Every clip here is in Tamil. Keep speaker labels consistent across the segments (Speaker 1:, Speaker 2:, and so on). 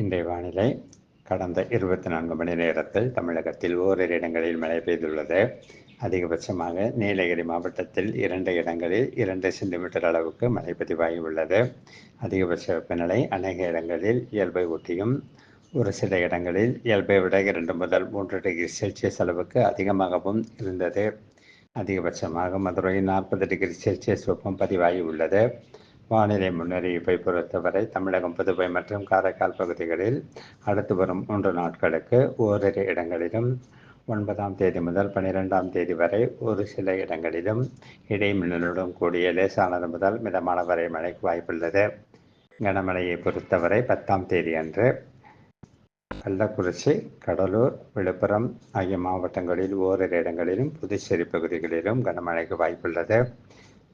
Speaker 1: இன்றைய வானிலை கடந்த இருபத்தி நான்கு மணி நேரத்தில் தமிழகத்தில் ஓரிரு இடங்களில் மழை பெய்துள்ளது அதிகபட்சமாக நீலகிரி மாவட்டத்தில் இரண்டு இடங்களில் இரண்டு சென்டிமீட்டர் அளவுக்கு மழை பதிவாகி உள்ளது அதிகபட்ச வெப்பநிலை அநேக இடங்களில் இயல்பை ஒட்டியும் ஒரு சில இடங்களில் இயல்பை விட இரண்டு முதல் மூன்று டிகிரி செல்சியஸ் அளவுக்கு அதிகமாகவும் இருந்தது அதிகபட்சமாக மதுரை நாற்பது டிகிரி செல்சியஸ் வெப்பம் பதிவாகி உள்ளது வானிலை முன்னறிவிப்பை பொறுத்தவரை தமிழகம் புதுவை மற்றும் காரைக்கால் பகுதிகளில் அடுத்து வரும் மூன்று நாட்களுக்கு ஓரிரு இடங்களிலும் ஒன்பதாம் தேதி முதல் பனிரெண்டாம் தேதி வரை ஒரு சில இடங்களிலும் இடைமின்னலுடன் கூடிய லேசானது முதல் மிதமான வரை மழைக்கு வாய்ப்புள்ளது கனமழையை பொறுத்தவரை பத்தாம் தேதி அன்று கள்ளக்குறிச்சி கடலூர் விழுப்புரம் ஆகிய மாவட்டங்களில் ஓரிரு இடங்களிலும் புதுச்சேரி பகுதிகளிலும் கனமழைக்கு வாய்ப்புள்ளது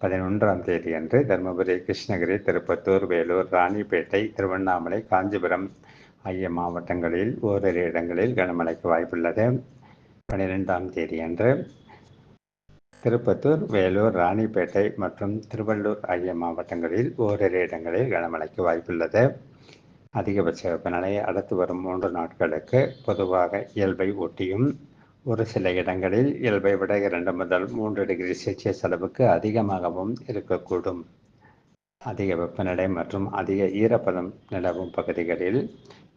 Speaker 1: பதினொன்றாம் தேதி அன்று தருமபுரி கிருஷ்ணகிரி திருப்பத்தூர் வேலூர் ராணிப்பேட்டை திருவண்ணாமலை காஞ்சிபுரம் ஆகிய மாவட்டங்களில் ஓரிரு இடங்களில் கனமழைக்கு வாய்ப்புள்ளது பனிரெண்டாம் தேதி அன்று திருப்பத்தூர் வேலூர் ராணிப்பேட்டை மற்றும் திருவள்ளூர் ஆகிய மாவட்டங்களில் ஓரிரு இடங்களில் கனமழைக்கு வாய்ப்புள்ளது அதிகபட்ச வெப்பநிலை அடுத்து வரும் மூன்று நாட்களுக்கு பொதுவாக இயல்பை ஒட்டியும் ஒரு சில இடங்களில் இயல்பை விட இரண்டு முதல் மூன்று டிகிரி செல்சியஸ் அளவுக்கு அதிகமாகவும் இருக்கக்கூடும் அதிக வெப்பநிலை மற்றும் அதிக ஈரப்பதம் நிலவும் பகுதிகளில்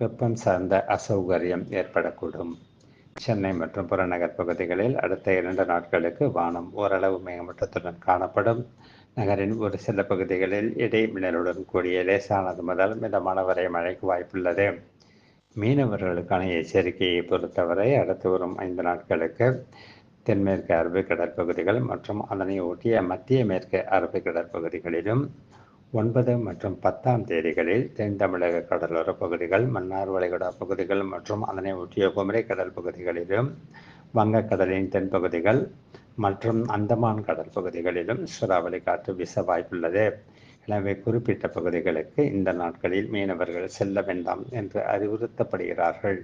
Speaker 1: வெப்பம் சார்ந்த அசௌகரியம் ஏற்படக்கூடும் சென்னை மற்றும் புறநகர் பகுதிகளில் அடுத்த இரண்டு நாட்களுக்கு வானம் ஓரளவு மேகமூட்டத்துடன் காணப்படும் நகரின் ஒரு சில பகுதிகளில் இடை மின்னலுடன் கூடிய லேசானது முதல் மிதமான வரை மழைக்கு வாய்ப்புள்ளது மீனவர்களுக்கான எச்சரிக்கையை பொறுத்தவரை அடுத்து வரும் ஐந்து நாட்களுக்கு தென்மேற்கு அரபு கடற்பகுதிகள் மற்றும் அதனை ஒட்டிய மத்திய மேற்கு அரபு கடற்பகுதிகளிலும் ஒன்பது மற்றும் பத்தாம் தேதிகளில் தென் தமிழக கடலோர பகுதிகள் மன்னார் வளைகுடா பகுதிகள் மற்றும் அதனை ஒட்டிய குமரி கடல் பகுதிகளிலும் வங்கக்கடலின் தென்பகுதிகள் மற்றும் அந்தமான் கடல் பகுதிகளிலும் சூறாவளி காற்று வீச வாய்ப்புள்ளது எனவே குறிப்பிட்ட பகுதிகளுக்கு இந்த நாட்களில் மீனவர்கள் செல்ல வேண்டாம் என்று அறிவுறுத்தப்படுகிறார்கள்